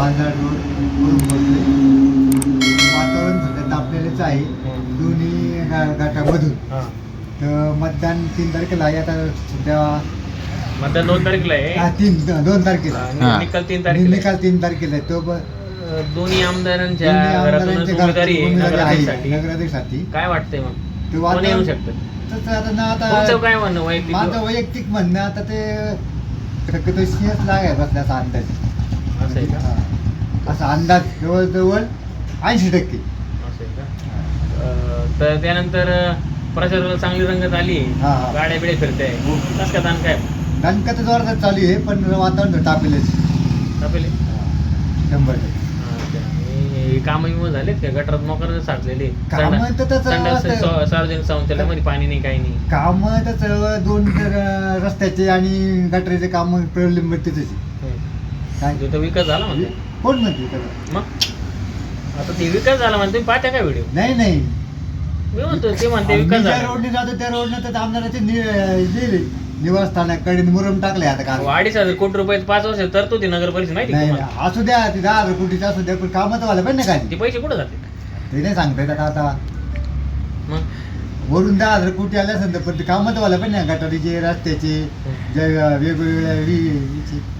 बाजार रोड बोलतोय वातावरण सध्या तापलेलंच आहे. दोन्ही गटामधून हा. तर मतदान तीन तारखेला आहे. आता सध्या मतदान दोन तारखेला हा, आहे तीन दोन तारखेला. आणि. निकाल तीन तारखेला आहे. निकाल तीन तारखेला आहे. तो ब- अं, दोन्ही आमदारांच्या दोन्ही घरातूनच आमदारांच्या उमेदवारी आहे उमेदवारी आहे. नगराध्यक्षासाठी. नगराध्यक्षासाठी. काय वाटतंय मग? ते कोण येऊ वातावरण शकतं? तसं आता ना तुमचं आता काय म्हणणं वैयक्तिक? माझं वैयक्तिक म्हणणं आता ते सिंहच लागाय बसला असा अंदाज असं आहे का? हा. असा अंदाज जवळजवळ ऐंशी टक्के. आहे तर त्यानंतर प्रचाराला चांगली रंगत आली हा, हा. गाड्या बिड्या फिरताय. हो. कस का दान काय? दणका तर जोरात चालू आहे पण वातावरण तापेलच. आपले शंभर टक्के. काम विम झालेत का? गटारात मोकर साचलेले कामं संडा- तर तसं. स- सार्वजनिक शौचालयामध्ये पाणी नाही काही नाही. काम तर दोन तर रस्त्याचे आणि गटरीचे काम प्रॉब्लेम तिथेच काय? तो तर विकास झाला म्हणते. कोण म्हणते त्याला? मग? आता ते विकास झाला म्हणते तुम्ही पाहता काय व्हिडिओ नाही नाही. मी म्हणतो ते म्हणते विकास ज्या झाला. रोडने जातो त्या रोडने तर आमदाराचे नि- निवासस्थानाकडे मुरम टाकले आता अहो, का अडीच हजार कोटी रुपये पाच वर्ष तर तो ती नगर परिषद माहिती का नाही तुम्हाला? नाही. असू द्या ते दहा हजार कोटीचं असू द्या पण कामं तर व्हायला पाहिजे ना ते काय पैसे कुठे जाते ते नाही सांगता येत आता आता. मग? वरून दहा हजार कोटी आले असेल तर पण ते कामं तर व्हायला पाहिजे ना गटारीचे रस्त्याचे जे वेगवेगळ्या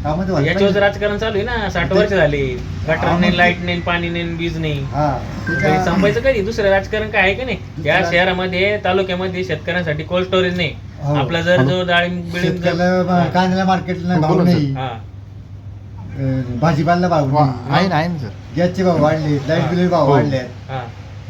कामं तर व्हायला याच्यावर पाहिजे. राजकारण चालू आहे ना साठ वर्ष झाली. गटर हा, नाही लाइट नाही पाणी नाही वीज नाही हा संपायचं कधी दुसरं राजकारण काय आहे का नाही? या दुसरं- शहरामध्ये तालुक्यामध्ये शेतकऱ्यांसाठी कोल्ड स्टोरेज नाही. हो. आपला जर जो डाळिंब बिळिंब जर- शेतकऱ्याला हा. कांद्याला मार्केटला भाव नाही. हा. अं, भाजीपाला भाव वा- नाही. आहे ना आहे ना सर. गॅसचे भाव वाढले लाइट बिल भाव हो. वाढले. हा.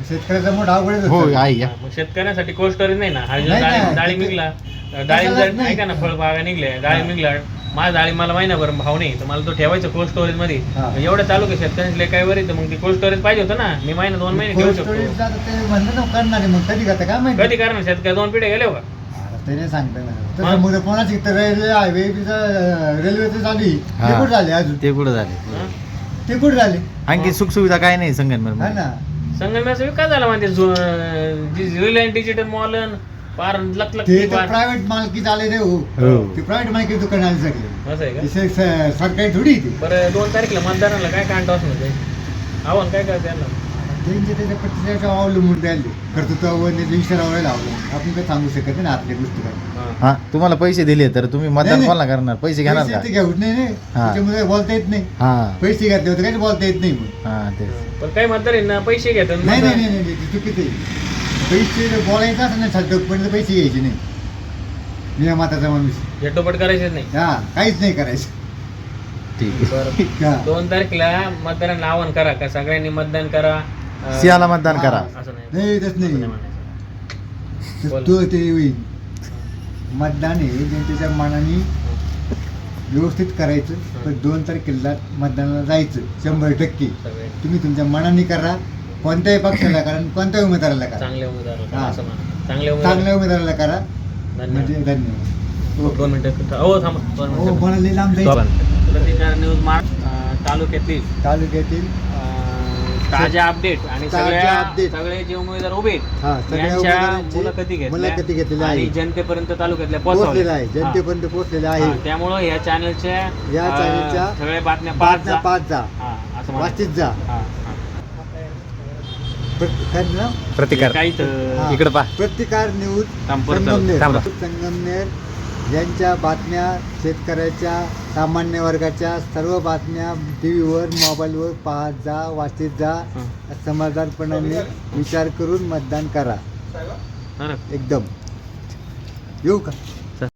शेतकऱ्याचा मोठा अवघडच हो होतं. आहे या. हा, मग शेतकऱ्यांसाठी कोल्ड स्टोरेज नाही ना. हा जो नाही निघला. कशालाच जर नाही. ऐका ना फळबागा निघल्या डाळिंब निघला माझा डाळिंब मला महिनाभर भाव नाही तर मला तो ठेवायचा कोल्ड स्टोरेजमध्ये. हा. एवढ्या तालुक्या शेतकऱ्यांचे काय वर येतं मग ते कोल्ड स्टोरेज पाहिजे होतं ना. मी महिना दोन महिने ठेवू कोल्ड शकतो. स्टोरेजला आता ते म्हणलं ना करणार आहे मग कधी करता काय माहिती? कधी करणार? शेतकरी दोन पिढ्या गेले हो का? आता सांगता ना मग? तसं मुलं कोणाची? तर रेल्वे हायवे रेल्वेचं चालू आहे. ते हा. कुठं झाले अजून? ते कुठं झाले? हा? ते कुठं झाले? आणखी सुखसुविधा काय नाही संगमनेर हा ना. संगमेचा विकास झाला म्हणजे रिलायन्स डिजिटल मॉल पार ते तर पार- प्रायव्हेट मालकी झाले रे हो. हो. ते प्रायव्हेट मालकी दुकान आले सगळे. असं आहे का? स- सरकारी थोडी आहे ते. बरं दोन तारखेला मतदारांना काय कांटा असणार ते आव्हान काय करते त्यांना त्यांचे त्याच्या प्रत्येकाच्या अवलंबून द्यायला कर्तृत्वावर विचारावर लावलं आपण काही सांगू शकत नाही ना आपल्या गोष्टी काय हा. तुम्हाला पैसे दिले तर तुम्ही मतदान नाही, कोणाला करणार? पैसे घेणार पैसे का? ते घेऊन नाही नाही. हा. त्याच्यामुळे बोलता येत नाही. हा. पैसे घेतले होते काही बोलता येत नाही मग हा तेच. पण काही मतदार आहे ना पैसे घेतात नाही नाही नाही नाही, नाही ते चुकीचं आहे. पैसे बोलायचं असं नाही छात्रपणे पैसे घ्यायचे नाही. नियमाताचा माणूस. झटोपट करायचेच नाही. हा काहीच नाही करायचं. ठीक आहे. बरं. हा. दोन तारखेला मतदारांना आवाहन करा का? सगळ्यांनी मतदान करा. सिंहाला मतदान हा. करा. असं नाही. नाही तसं असं नाही नाही म्हणायचं. तर बोला. तो ते होईल. मतदान हे जनतेच्या मनाने व्यवस्थित करायचं पण दोन तारखेला मतदानाला जायचं शंभर टक्के. सगळे. तुम्ही तुमच्या मनाने करा कोणत्याही पक्षाला करा आणि कोणत्याही उमेदवाराला करा. चांगले उमेदवार हा. असं म्हणा. चांगले उमेदवार चांगल्या उमेदवाराला करा. म्हणजे धन्यवाद. धन्यवाद दोन मिनिटं हो थांबा. दोन हो मिनिटं. मला लई लांब जायचं. प्रतिकार न्यूज मार्ट अं, तालुक्यातील तालुक्यातील अं, ताज्या अपडेट आणि ताज्या सगळ्या update. सगळे जे उमेदवार उभे आहेत, हा सगळ्या यांच्या उमेदवारांची मुलाखती मुलाखती घेतलेल्या आणि आहे जनतेपर्यंत तालुक्यातल्या पोहोचलेला आहे पोहोचवल्या. जनतेपर्यंत पोहोचलेला हा, आहे त्यामुळं या चॅनलच्या या अं, चॅनलच्या सगळ्या बातम्या पाच जा पाच जा हा, असं म्हणायचं. वाचित जा हा, हा. प्र- काय नाव? प्रतिकार काही तर हा. इकडं पहा. प्रतिकार न्यूज. संगमनेर थांबा. संगमनेर यांच्या बातम्या शेतकऱ्याच्या सामान्य वर्गाच्या सर्व बातम्या टी व्हीवर मोबाईलवर पाहत जा वाचित जा. समजदारपणाने विचार करून मतदान करा हा. एकदम येऊ का